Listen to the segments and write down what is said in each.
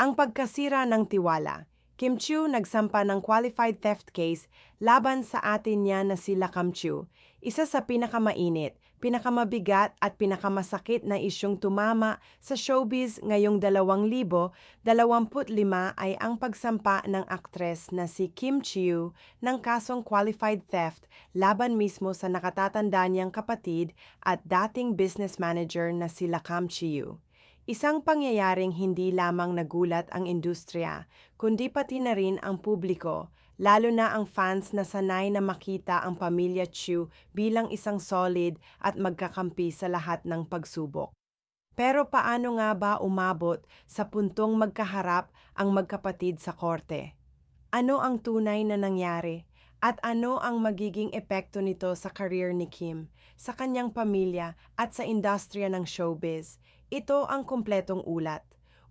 Ang pagkasira ng tiwala. Kim Chiu nagsampa ng qualified theft case laban sa atin niya na sila Kam Chiu. Isa sa pinakamainit, pinakamabigat at pinakamasakit na isyong tumama sa showbiz ngayong 2025 ay ang pagsampa ng aktres na si Kim Chiu ng kasong qualified theft laban mismo sa nakatatanda niyang kapatid at dating business manager na sila Kam Chiu. Isang pangyayaring hindi lamang nagulat ang industriya, kundi pati na rin ang publiko, lalo na ang fans na sanay na makita ang pamilya Chu bilang isang solid at magkakampi sa lahat ng pagsubok. Pero paano nga ba umabot sa puntong magkaharap ang magkapatid sa korte? Ano ang tunay na nangyari? At ano ang magiging epekto nito sa career ni Kim, sa kanyang pamilya at sa industriya ng showbiz? Ito ang kumpletong ulat.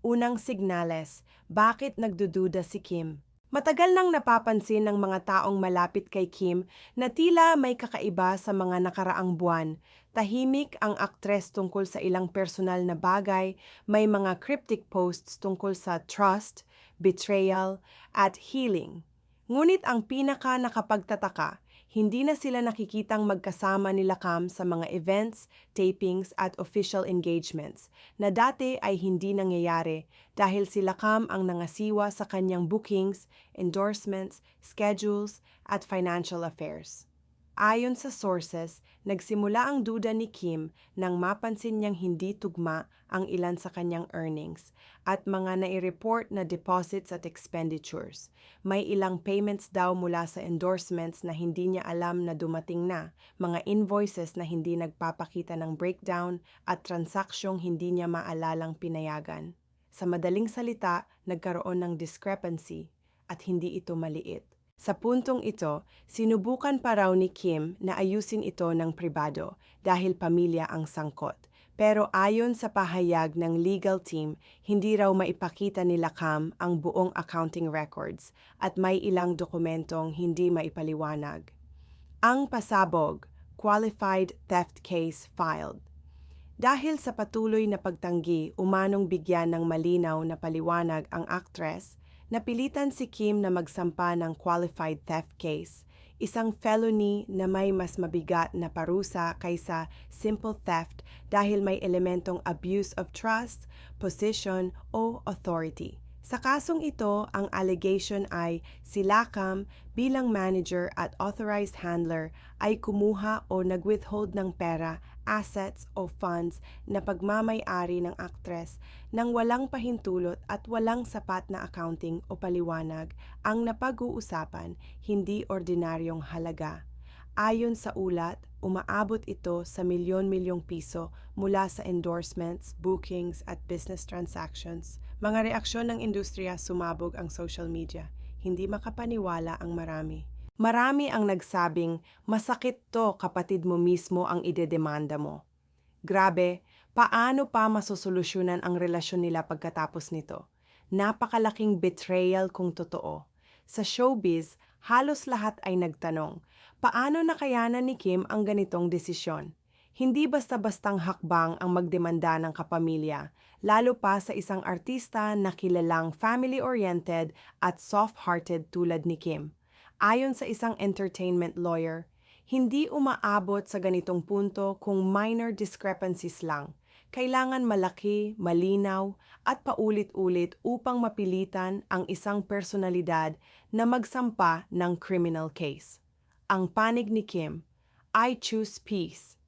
Unang signales, bakit nagdududa si Kim? Matagal nang napapansin ng mga taong malapit kay Kim na tila may kakaiba sa mga nakaraang buwan. Tahimik ang aktres tungkol sa ilang personal na bagay, may mga cryptic posts tungkol sa trust, betrayal, at healing. Ngunit ang pinaka nakapagtataka, hindi na sila nakikitang magkasama nila Cam sa mga events, tapings at official engagements na dati ay hindi nangyayari dahil sila Cam ang nangasiwa sa kanyang bookings, endorsements, schedules at financial affairs. Ayon sa sources, nagsimula ang duda ni Kim nang mapansin niyang hindi tugma ang ilan sa kanyang earnings at mga nai-report na deposits at expenditures. May ilang payments daw mula sa endorsements na hindi niya alam na dumating na, mga invoices na hindi nagpapakita ng breakdown at transaksyong hindi niya maalalang pinayagan. Sa madaling salita, nagkaroon ng discrepancy at hindi ito maliit. Sa puntong ito, sinubukan pa raw ni Kim na ayusin ito ng pribado dahil pamilya ang sangkot. Pero ayon sa pahayag ng legal team, hindi raw maipakita nila Cam ang buong accounting records at may ilang dokumentong hindi maipaliwanag. Ang pasabog, qualified theft case filed. Dahil sa patuloy na pagtanggi, umanong bigyan ng malinaw na paliwanag ang actress, Napilitan si Kim na magsampa ng qualified theft case, isang felony na may mas mabigat na parusa kaysa simple theft dahil may elementong abuse of trust, position o authority. Sa kasong ito, ang allegation ay si Lakam bilang manager at authorized handler ay kumuha o nag-withhold ng pera assets o funds na pagmamay-ari ng aktres nang walang pahintulot at walang sapat na accounting o paliwanag ang napag-uusapan hindi ordinaryong halaga. Ayon sa ulat, umaabot ito sa milyon-milyong piso mula sa endorsements, bookings at business transactions. Mga reaksyon ng industriya sumabog ang social media. Hindi makapaniwala ang marami. Marami ang nagsabing, masakit to kapatid mo mismo ang idedemanda mo. Grabe, paano pa masosolusyonan ang relasyon nila pagkatapos nito? Napakalaking betrayal kung totoo. Sa showbiz, halos lahat ay nagtanong, paano nakayanan ni Kim ang ganitong desisyon? Hindi basta-bastang hakbang ang magdemanda ng kapamilya, lalo pa sa isang artista na kilalang family-oriented at soft-hearted tulad ni Kim. Ayon sa isang entertainment lawyer, hindi umaabot sa ganitong punto kung minor discrepancies lang. Kailangan malaki, malinaw, at paulit-ulit upang mapilitan ang isang personalidad na magsampa ng criminal case. Ang panig ni Kim, I choose peace.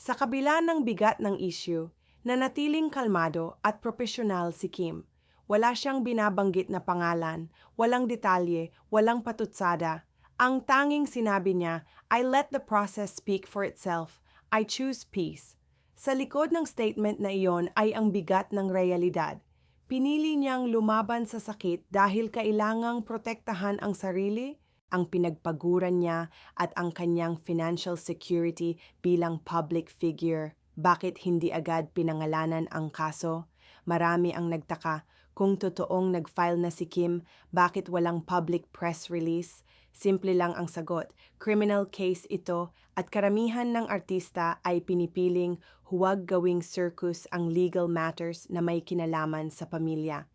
Sa kabila ng bigat ng issue, nanatiling kalmado at profesional si Kim wala siyang binabanggit na pangalan, walang detalye, walang patutsada. Ang tanging sinabi niya, I let the process speak for itself. I choose peace. Sa likod ng statement na iyon ay ang bigat ng realidad. Pinili niyang lumaban sa sakit dahil kailangang protektahan ang sarili, ang pinagpaguran niya at ang kanyang financial security bilang public figure. Bakit hindi agad pinangalanan ang kaso? Marami ang nagtaka kung totoong nag-file na si Kim, bakit walang public press release? Simple lang ang sagot, criminal case ito at karamihan ng artista ay pinipiling huwag gawing circus ang legal matters na may kinalaman sa pamilya.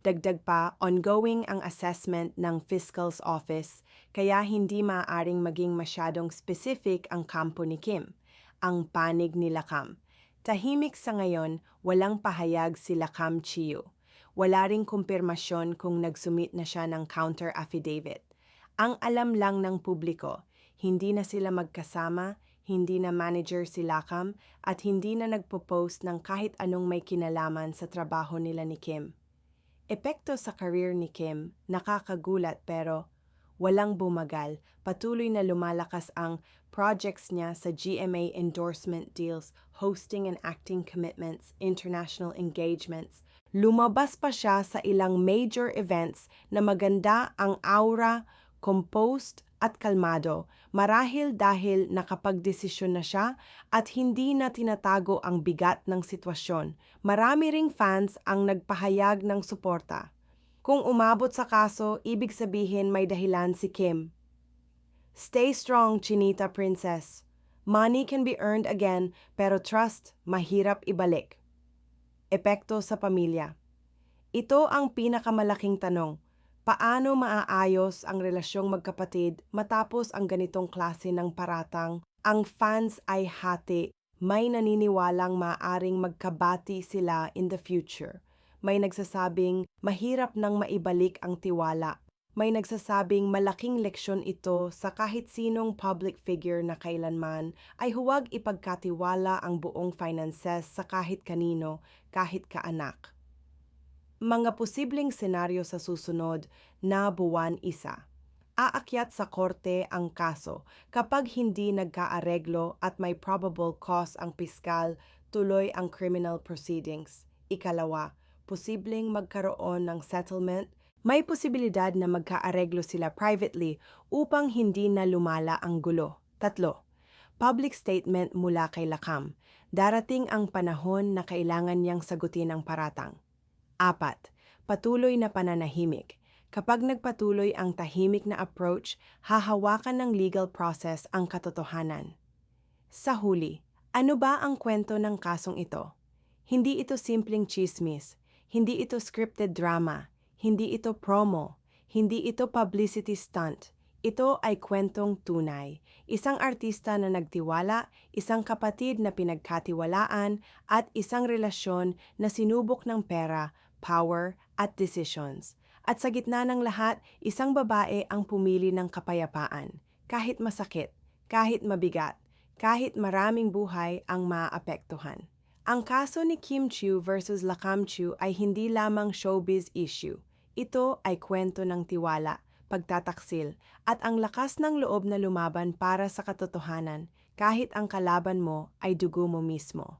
Dagdag pa, ongoing ang assessment ng Fiscal's Office, kaya hindi maaaring maging masyadong specific ang kampo ni Kim, ang panig ni Lakam. Tahimik sa ngayon, walang pahayag si Lakam Chiu. Wala ring kumpirmasyon kung nagsumit na siya ng counter affidavit. Ang alam lang ng publiko, hindi na sila magkasama, hindi na manager si Lakam, at hindi na nagpo-post ng kahit anong may kinalaman sa trabaho nila ni Kim. Epekto sa career ni Kim, nakakagulat pero walang bumagal, patuloy na lumalakas ang projects niya sa GMA endorsement deals, hosting and acting commitments, international engagements. Lumabas pa siya sa ilang major events na maganda ang aura, composed at kalmado, marahil dahil nakapagdesisyon na siya at hindi na tinatago ang bigat ng sitwasyon. Marami ring fans ang nagpahayag ng suporta. Kung umabot sa kaso, ibig sabihin may dahilan si Kim. Stay strong, Chinita Princess. Money can be earned again, pero trust, mahirap ibalik. Epekto sa pamilya. Ito ang pinakamalaking tanong. Paano maaayos ang relasyong magkapatid matapos ang ganitong klase ng paratang? Ang fans ay hati. May naniniwalang maaring magkabati sila in the future. May nagsasabing mahirap nang maibalik ang tiwala. May nagsasabing malaking leksyon ito sa kahit sinong public figure na kailanman ay huwag ipagkatiwala ang buong finances sa kahit kanino, kahit kaanak mga posibleng senaryo sa susunod na buwan isa. Aakyat sa korte ang kaso kapag hindi nagkaareglo at may probable cause ang piskal, tuloy ang criminal proceedings. Ikalawa, posibleng magkaroon ng settlement may posibilidad na magkaareglo sila privately upang hindi na lumala ang gulo. Tatlo, public statement mula kay Lakam. Darating ang panahon na kailangan niyang sagutin ang paratang. Apat, patuloy na pananahimik. Kapag nagpatuloy ang tahimik na approach, hahawakan ng legal process ang katotohanan. Sa huli, ano ba ang kwento ng kasong ito? Hindi ito simpleng chismis, hindi ito scripted drama, hindi ito promo, hindi ito publicity stunt. Ito ay kwentong tunay. Isang artista na nagtiwala, isang kapatid na pinagkatiwalaan, at isang relasyon na sinubok ng pera power, at decisions. At sa gitna ng lahat, isang babae ang pumili ng kapayapaan. Kahit masakit, kahit mabigat, kahit maraming buhay ang maaapektuhan. Ang kaso ni Kim Chiu versus Lakam Chiu ay hindi lamang showbiz issue. Ito ay kwento ng tiwala, pagtataksil, at ang lakas ng loob na lumaban para sa katotohanan kahit ang kalaban mo ay dugo mo mismo.